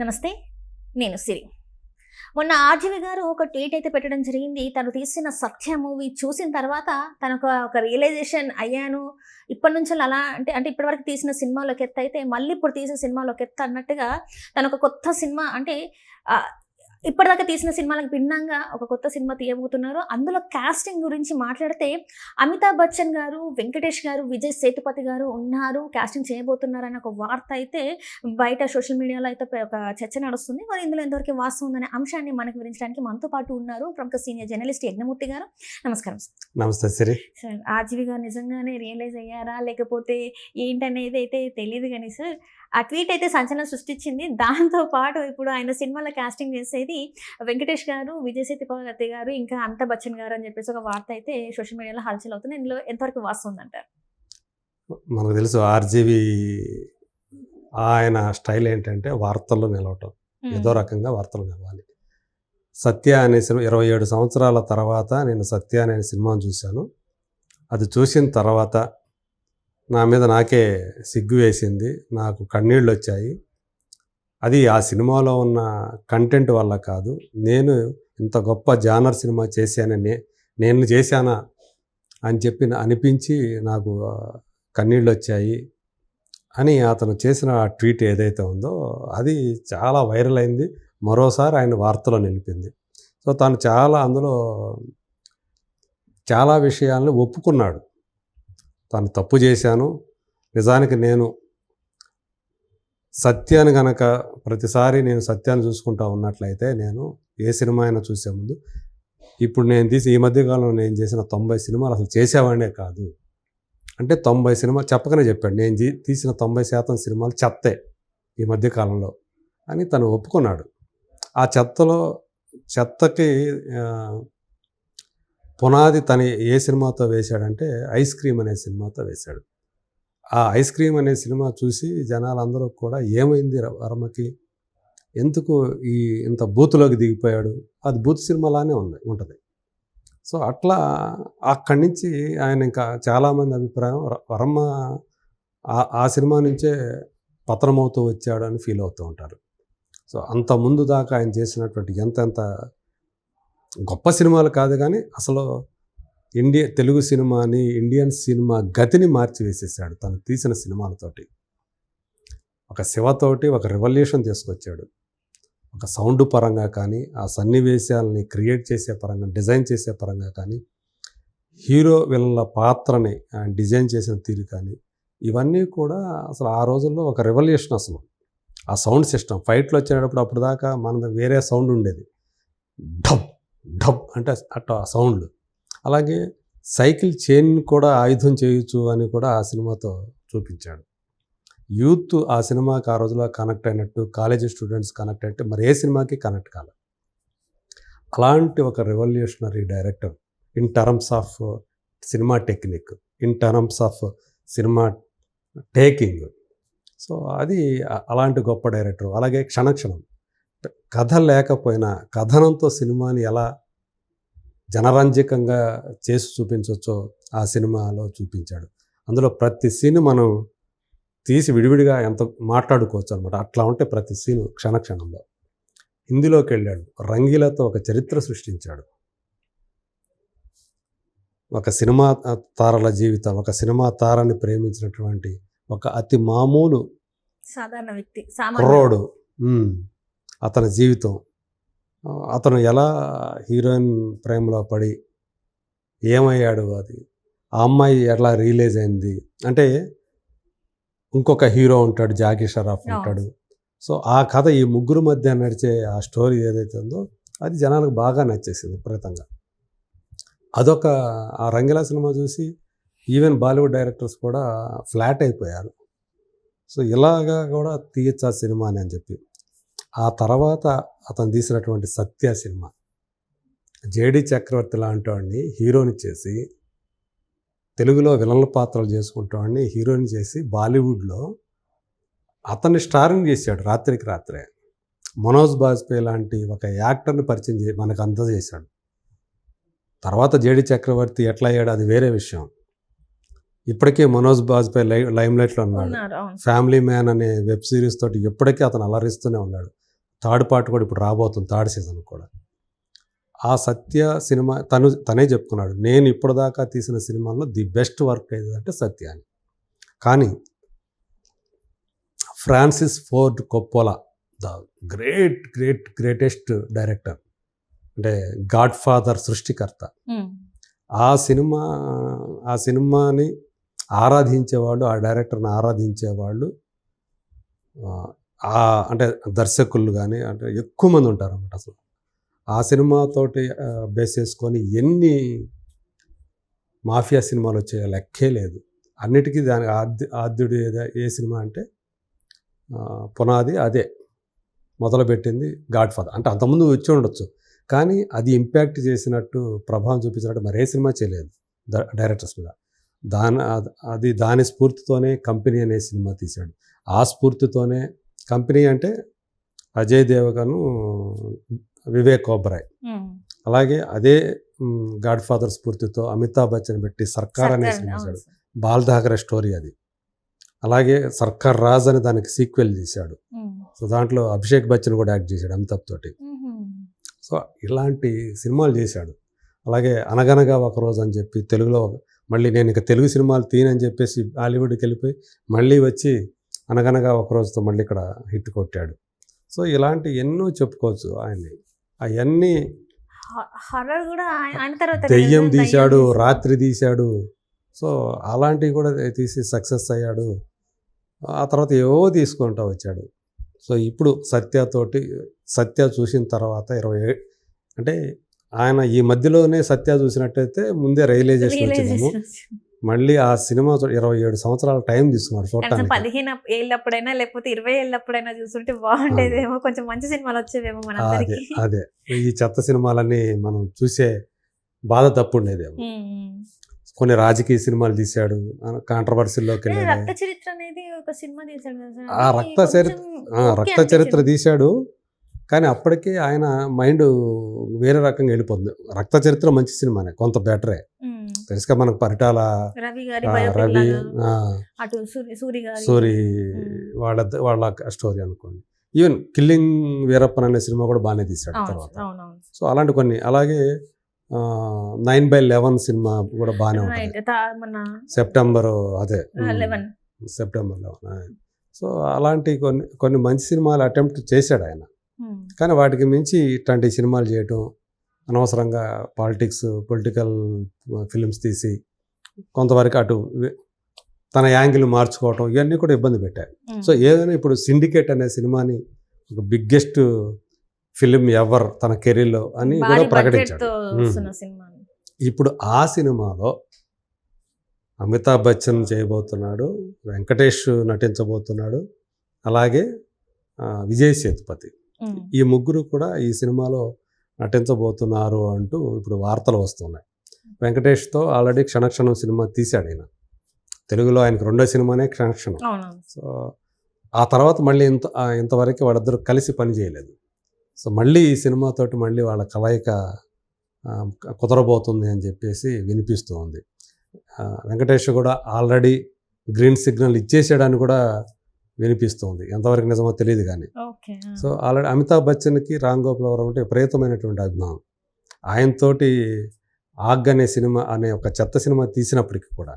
నమస్తే నేను సిరి. మొన్న ఆర్జీవి గారు ఒక ట్వీట్ అయితే పెట్టడం జరిగింది. తను తీసిన సత్య మూవీ చూసిన తర్వాత తనకు ఒక రియలైజేషన్ అయ్యాను. ఇప్పటి నుంచి అలా అంటే అంటే ఇప్పటివరకు తీసిన సినిమాలోకి ఎత్త అయితే మళ్ళీ ఇప్పుడు తీసిన సినిమాలోకి ఎత్త అన్నట్టుగా తన ఒక కొత్త సినిమా అంటే ఇప్పటిదాకా తీసిన సినిమాలకు భిన్నంగా ఒక కొత్త సినిమా తీయబోతున్నారు అందులో కాస్టింగ్ గురించి మాట్లాడితే అమితాబ్ బచ్చన్ గారు వెంకటేష్ గారు విజయ్ సేతుపతి గారు ఉన్నారు కాస్టింగ్ చేయబోతున్నారు అనే ఒక వార్త అయితే బయట సోషల్ మీడియాలో అయితే ఒక చర్చ నడుస్తుంది. మరి ఇందులో ఎంతవరకు వాస్తవం ఉందనే అంశాన్ని మనకు వివరించడానికి మనతో పాటు ఉన్నారు ప్రముఖ సీనియర్ జర్నలిస్ట్ యజ్ఞమూర్తి గారు. నమస్కారం సార్. నమస్తే సిరి. సార్ ఆర్జీవి గారు నిజంగానే రియలైజ్ అయ్యారా? లేకపోతే ఏంటనేది అయితే తెలియదు కానీ సార్ ఆ ట్వీట్ అయితే సంచలనం సృష్టించింది. దాంతో పాటు ఇప్పుడు ఆయన సినిమాలో కాస్టింగ్ చేసేది వెంకటేష్ గారు విజయ్ సేతుపతి గారు ఇంకా అమితాబ్ బచ్చన్ గారు అని చెప్పేసి ఒక వార్త అయితే సోషల్ మీడియాలో హల్చల్ అవుతుంది. ఇందులో ఎంతవరకు వాస్తవం మనకు తెలుసు ఆర్జీవి ఆయన స్టైల్ ఏంటంటే వార్తల్లో నిలవటం. ఏదో రకంగా వార్తలు నిలవాలి. సత్య అనే సినిమా ఇరవై ఏడు సంవత్సరాల తర్వాత నేను సత్య అనే సినిమాను చూశాను. అది చూసిన తర్వాత నా మీద నాకే సిగ్గు వేసింది. నాకు కన్నీళ్ళు వచ్చాయి. అది ఆ సినిమాలో ఉన్న కంటెంట్ వల్ల కాదు. నేను ఇంత గొప్ప జానర్ సినిమా చేశానని నేను చేశానా అని చెప్పి అనిపించి నాకు కన్నీళ్ళు వచ్చాయి అని అతను చేసిన ఆ ట్వీట్ ఏదైతే ఉందో అది చాలా వైరల్ అయింది. మరోసారి ఆయన వార్తలో నిలిపింది. సో తను చాలా అందులో చాలా విషయాలను ఒప్పుకున్నాడు. తాను తప్పు చేశాను. నిజానికి నేను సత్యాన్ని గనక ప్రతిసారి నేను సత్యాన్ని చూసుకుంటా ఉన్నట్లయితే నేను ఏ సినిమా అయినా చూసే ముందు ఇప్పుడు నేను తీసి ఈ మధ్యకాలంలో నేను చేసిన తొంభై సినిమాలు అసలు చేసేవాడే కాదు. అంటే తొంభై సినిమా చెప్పకనే చెప్పాడు. నేను తీసిన తొంభై శాతం సినిమాలు చెత్తే ఈ మధ్యకాలంలో అని తను ఒప్పుకున్నాడు. ఆ చెత్తలో చెత్తకి పునాది తను ఏ సినిమాతో వేశాడంటే ఐస్ క్రీమ్ అనే సినిమాతో వేశాడు. ఆ ఐస్ క్రీమ్ అనే సినిమా చూసి జనాలందరూ కూడా ఏమైంది ర- వర్మకి ఎందుకు ఈ ఇంత బూత్లోకి దిగిపోయాడు? అది బూత్ సినిమాలానే ఉంది ఉంటుంది. సో అట్లా అక్కడి నుంచి ఆయన ఇంకా చాలామంది అభిప్రాయం వర్మ ఆ- సినిమా నుంచే పతనమవుతూ వచ్చాడు అని ఫీల్ అవుతూ ఉంటారు. సో అంత ముందు దాకా ఆయన చేసినటువంటి ఎంతెంత గొప్ప సినిమాలు కాదు కానీ అసలు ఇండియా తెలుగు సినిమాని ఇండియన్ సినిమా గతిని మార్చివేసేసాడు తను తీసిన సినిమాలతోటి. ఒక శివతోటి ఒక రెవల్యూషన్ తీసుకొచ్చాడు. ఒక సౌండ్ పరంగా కానీ ఆ సన్నివేశాలని క్రియేట్ చేసే పరంగా డిజైన్ చేసే పరంగా కానీ హీరో విలన్ల పాత్రని ఆయన డిజైన్ చేసిన తీరు కానీ ఇవన్నీ కూడా అసలు ఆ రోజుల్లో ఒక రెవల్యూషన్ అసలు. ఆ సౌండ్ సిస్టమ్ ఫైట్లు వచ్చేటప్పుడు అప్పుడు దాకా మనది వేరే సౌండ్ ఉండేది. ఢబ్ ఢబ్ అంటే అట్ట సౌండ్లు అలాగే సైకిల్ చైన్ కూడా ఆయుధం చేయొచ్చు అని కూడా ఆ సినిమాతో చూపించాడు. యూత్ ఆ సినిమాకి ఆ రోజులో కనెక్ట్ అయినట్టు కాలేజీ స్టూడెంట్స్ కనెక్ట్ అయినట్టు మరి ఏ సినిమాకి కనెక్ట్ కాలేదు అలాంటి ఒక revolutionary director in terms of cinema technique in terms of cinema taking. So అది అలాంటి గొప్ప డైరెక్టర్. అలాగే క్షణక్షణం. కథ లేకపోయినా కథనంతో సినిమాని ఎలా జనరంజకంగా చేసి చూపించవచ్చో ఆ సినిమాలో చూపించాడు. అందులో ప్రతి సీన్ మనం తీసి విడివిడిగా ఎంత మాట్లాడుకోవచ్చు అనమాట. అట్లా ఉంటే ప్రతి సీను క్షణక్షణంలో హిందీలోకి వెళ్ళాడు. రంగీలతో ఒక చరిత్ర సృష్టించాడు. ఒక సినిమా తారల జీవితం ఒక సినిమా తారని ప్రేమించినటువంటి ఒక అతి మామూలు సాధారణ వ్యక్తి కుర్రోడు. అతని జీవితం. అతను ఎలా హీరోయిన్ ప్రేమలో పడి ఏమయ్యాడు అది? ఆ అమ్మాయి ఎలా రిలీజ్ అయింది? అంటే ఇంకొక హీరో ఉంటాడు జాకీ షరాఫ్. ఉంటాడు. సో ఆ కథ ఈ ముగ్గురు మధ్య నడిచే ఆ స్టోరీ ఏదైతే ఉందో అది జనాలకు బాగా నచ్చేసింది విపరీతంగా. అదొక ఆ రంగిలా సినిమా చూసి ఈవెన్ బాలీవుడ్ డైరెక్టర్స్ కూడా ఫ్లాట్ అయిపోయారు. సో ఇలాగా కూడా తీయచ్చు సినిమా అని అని చెప్పి. ఆ తర్వాత అతను తీసినటువంటి సత్య సినిమా. జేడి చక్రవర్తి లాంటి వాడిని హీరోని చేసి తెలుగులో విలన్ల పాత్రలు చేసుకుంటావాడిని హీరోని చేసి బాలీవుడ్లో అతన్ని స్టారింగ్ చేశాడు రాత్రికి రాత్రే. మనోజ్ బాజ్పేయి లాంటి ఒక యాక్టర్ని పరిచయం చే మనకు అందజేశాడు. తర్వాత జేడి చక్రవర్తి ఎట్లా అయ్యాడు అది వేరే విషయం. ఇప్పటికే మనోజ్ బాజ్పేయి లై లైమ్ లైట్లో ఉన్నాడు ఫ్యామిలీ మ్యాన్ అనే వెబ్ సిరీస్ తోటి ఎప్పటికీ అతను అలరిస్తూనే ఉన్నాడు. థర్డ్ పార్ట్ కూడా ఇప్పుడు రాబోతుంది థర్డ్ సీజన్ కూడా. ఆ సత్య సినిమా తను తనే చెప్పుకున్నాడు నేను ఇప్పటిదాకా తీసిన సినిమాల్లో ది బెస్ట్ వర్క్ ఏదంటే సత్య అని కానీ Francis Ford Coppola the great great greatest director అంటే గాడ్ ఫాదర్ సృష్టికర్త ఆ సినిమా ఆ సినిమాని ఆరాధించేవాళ్ళు ఆ డైరెక్టర్ని ఆరాధించేవాళ్ళు అంటే దర్శకులు కానీ అంటే ఎక్కువ మంది ఉంటారు అనమాట అసలు. ఆ సినిమాతోటి బేస్ చేసుకొని ఎన్ని మాఫియా సినిమాలు వచ్చే లెక్కే లేదు. అన్నిటికీ దాని ఆద్య ఆద్యుడు ఏ సినిమా అంటే పునాది అదే మొదలుపెట్టింది గాడ్ ఫాదర్ అంటే అంతకుముందు వచ్చి ఉండొచ్చు. కానీ అది ఇంపాక్ట్ చేసినట్టు ప్రభావం చూపించినట్టు మరే సినిమా చేయలేదు డైరెక్టర్స్ మీద. దాని అది దాని స్ఫూర్తితోనే కంపెనీ అనే సినిమా తీశాడు. ఆ స్ఫూర్తితోనే కంపెనీ అంటే అజయ్ దేవగను వివేక్ ఓబరాయ్. అలాగే అదే గాడ్ ఫాదర్ స్ఫూర్తితో అమితాబ్ బచ్చన్ పెట్టి సర్కార్ అనే సార్. బాల్ స్టోరీ అది. అలాగే సర్కార్ రాజ్ అని దానికి సీక్వెల్ ఉమ్, సో దాంట్లో అభిషేక్ బచ్చన్ కూడా యాక్ట్ చేశాడు అమితాబ్ తోటి. సో ఇలాంటి సినిమాలు చేశాడు. అలాగే అనగనగా ఒక రోజు అని చెప్పి తెలుగులో మళ్ళీ నేను ఇక తెలుగు సినిమాలు తీనని చెప్పేసి హాలీవుడ్కి వెళ్ళిపోయి మళ్ళీ వచ్చి అనగనగా ఒక రోజుతో మళ్ళీ ఇక్కడ హిట్ కొట్టాడు. సో ఇలాంటి ఎన్నో చెప్పుకోవచ్చు ఆయన్ని. అవన్నీ హర్రర్ కూడా ఆయన తర్వాత దెయ్యం తీశాడు. రాత్రి తీశాడు. సో అలాంటివి కూడా తీసి సక్సెస్ అయ్యాడు. ఆ తర్వాత ఏవో తీసుకుంటూ వచ్చాడు. సో ఇప్పుడు సత్యతోటి సత్య చూసిన తర్వాత ఇరవై అంటే ఆయన ఈ మధ్యలోనే సత్య చూసినట్టయితే ముందే రియలైజేషన్ వచ్చిందేమో. Realization. మళ్ళీ ఆ సినిమా ఇరవై ఏడు సంవత్సరాల టైం తీసుకున్నాడు చూడటానికి. పదిహేను ఏళ్ళప్పుడైనా లేకపోతే ఇరవై ఏళ్ళప్పుడైనా చూస్తుంటే బాగుండేదేమో. కొంచెం మంచి సినిమాలు వచ్చేవేమో అదే మనందరికి అదే ఈ చెత్త సినిమాలన్నీ మనం చూసే బాధ తప్పు ఉండేదేమో కొన్ని రాజకీయ సినిమాలు తీశాడు కాంట్రవర్సీలోకి రక్త చరిత్ర అనేది ఒక సినిమా తీశాడు. ఆ అది రక్త చరిత్ర- రక్త చరిత్ర. తీశాడు కానీ అప్పటికే ఆయన మైండ్ వేరే రకంగా వెళ్ళిపోతుంది. రక్త చరిత్ర మంచి సినిమానే కొంత బెటరే. తెలుసుగా మనకు పరిటాల రవి సూరి. వాళ్ళ వాళ్ళ స్టోరీ అనుకోండి. ఈవెన్ కిల్లింగ్ వీరప్పన్ అనే సినిమా కూడా బాగానే తీశాడు తర్వాత. సో అలాంటి కొన్ని అలాగే నైన్ బై లెవెన్ సినిమా కూడా బాగానే ఉంటుంది. సెప్టెంబర్ అదే సెప్టెంబర్ లెవెన్ సో అలాంటి కొన్ని కొన్ని మంచి సినిమాలు అటెంప్ట్ చేశాడు ఆయన. కానీ వాటికి మించి ఇట్లాంటి సినిమాలు చేయటం అనవసరంగా పాలిటిక్స్ పొలిటికల్ ఫిలిమ్స్ తీసి కొంతవరకు అటు తన యాంగిల్ మార్చుకోవటం ఇవన్నీ కూడా ఇబ్బంది పెట్టాయి సో ఏదైనా ఇప్పుడు సిండికేట్ అనే సినిమాని ఒక బిగ్గెస్ట్ ఫిలిం ఎవర్ తన కెరీర్లో అని కూడా ప్రకటించాడు. ఇప్పుడు ఆ సినిమాలో అమితాబ్ బచ్చన్ చేయబోతున్నాడు వెంకటేష్ నటించబోతున్నాడు అలాగే విజయ్ సేతుపతి. ఈ ముగ్గురు కూడా ఈ సినిమాలో నటించబోతున్నారు అంటూ ఇప్పుడు వార్తలు వస్తున్నాయి. వెంకటేష్తో ఆల్రెడీ క్షణక్షణం సినిమా తీశాడు ఆయన తెలుగులో ఆయనకు రెండో సినిమానే క్షణక్షణం. సో ఆ తర్వాత మళ్ళీ ఇంత ఇంతవరకు వాళ్ళిద్దరూ కలిసి పని చేయలేదు. సో మళ్ళీ ఈ సినిమాతోటి మళ్ళీ వాళ్ళ కలయిక కుదరబోతుంది అని చెప్పేసి వినిపిస్తూ ఉంది. వెంకటేష్ కూడా ఆల్రెడీ గ్రీన్ సిగ్నల్ ఇచ్చేసాడని కూడా వినిపిస్తుంది. ఎంతవరకు నిజమో తెలియదు కానీ. సో ఆల్రెడీ అమితాబ్ బచ్చన్కి రామ్ గోపాల్ వర్మ అంటే విపరీతమైనటువంటి అభిమానం. ఆయనతోటి ఆగ్ అనే సినిమా అనే ఒక చెత్త సినిమా తీసినప్పటికీ కూడా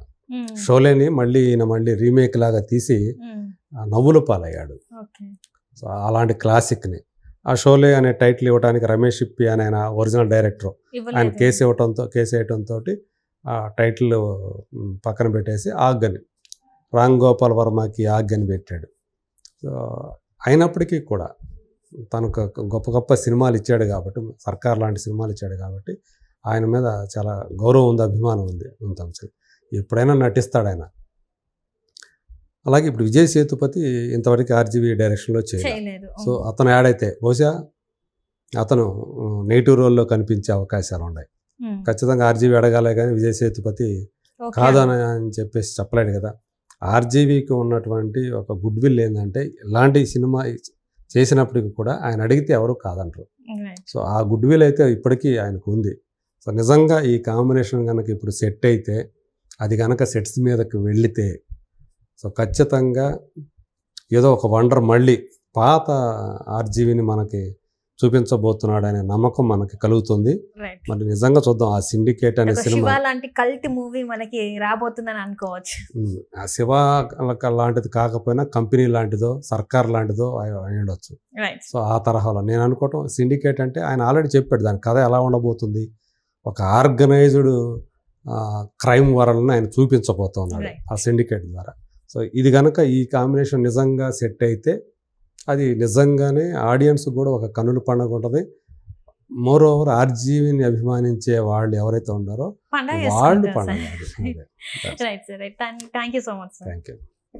షోలేని మళ్ళీ ఈయన మళ్ళీ రీమేక్ లాగా తీసి నవ్వుల పాలయ్యాడు. సో అలాంటి క్లాసిక్ని. ఆ షోలే అనే టైటిల్ ఇవ్వడానికి రమేష్ ఇప్పి అని ఆయన ఒరిజినల్ డైరెక్టర్. ఆయన కేసు ఇవ్వటంతో కేసు వేయటంతో ఆ టైటిల్ పక్కన పెట్టేసి ఆగ్గని రామ్ గోపాల్ వర్మకి ఆగ్గని పెట్టాడు. సో అయినప్పటికీ కూడా తనకు గొప్ప గొప్ప సినిమాలు ఇచ్చాడు కాబట్టి సర్కార్ లాంటి సినిమాలు ఇచ్చాడు కాబట్టి ఆయన మీద చాలా గౌరవం ఉంది అభిమానం ఉంది ఉంటుంది ఎప్పుడైనా నటిస్తాడు ఆయన. అలాగే ఇప్పుడు విజయ్ సేతుపతి ఇంతవరకు ఆర్జీవీ డైరెక్షన్లో చేయలేదు. సో అతను యాడ్ అయితే బహుశా అతను నెగిటివ్ రోల్లో కనిపించే అవకాశాలు ఉన్నాయి. ఖచ్చితంగా ఆర్జీవీ అడగాలే కానీ విజయ్ సేతుపతి. కాదని అని చెప్పేసి చెప్పలేడు కదా. ఆర్జీవీకి ఉన్నటువంటి ఒక గుడ్ విల్ ఏంటంటే ఇలాంటి సినిమా చేసినప్పటికీ కూడా ఆయన అడిగితే ఎవరు కాదంటారు. సో ఆ గుడ్ విల్ అయితే ఇప్పటికీ ఆయనకు ఉంది సో నిజంగా ఈ కాంబినేషన్ కనుక ఇప్పుడు సెట్ అయితే అది కనుక సెట్స్ మీదకి వెళితే సో ఖచ్చితంగా ఏదో ఒక వండర్ మళ్ళీ పాత ఆర్జీవిని మనకి చూపించబోతున్నాడు అనే నమ్మకం మనకి కలుగుతుంది. మరి నిజంగా చూద్దాం ఆ సిండికేట్ అనే సినిమా. లాంటి కల్ట్ మూవీ మనకి రాబోతుందని అనుకోవచ్చు. ఆ శివ లాంటిది కాకపోయినా కంపెనీ లాంటిదో సర్కార్ లాంటిదో ఉండొచ్చు సో ఆ తరహాలో నేను అనుకోవటం సిండికేట్ అంటే ఆయన ఆల్రెడీ చెప్పాడు దాని కథ ఎలా ఉండబోతుంది ఒక ఆర్గనైజ్డ్ క్రైమ్ వరల్ని ఆయన చూపించబోతున్నాడు. ఆ సిండికేట్ ద్వారా. సో ఇది కనుక ఈ కాంబినేషన్ నిజంగా సెట్ అయితే అది నిజంగానే ఆడియన్స్ కూడా ఒక కన్నుల పండుగ ఉంటుంది. మోర్ ఓవర్ ఆర్జీవిని అభిమానించే వాళ్ళు ఎవరైతే ఉన్నారో వాళ్ళు పండుగ. Right sir right thank you so much thank you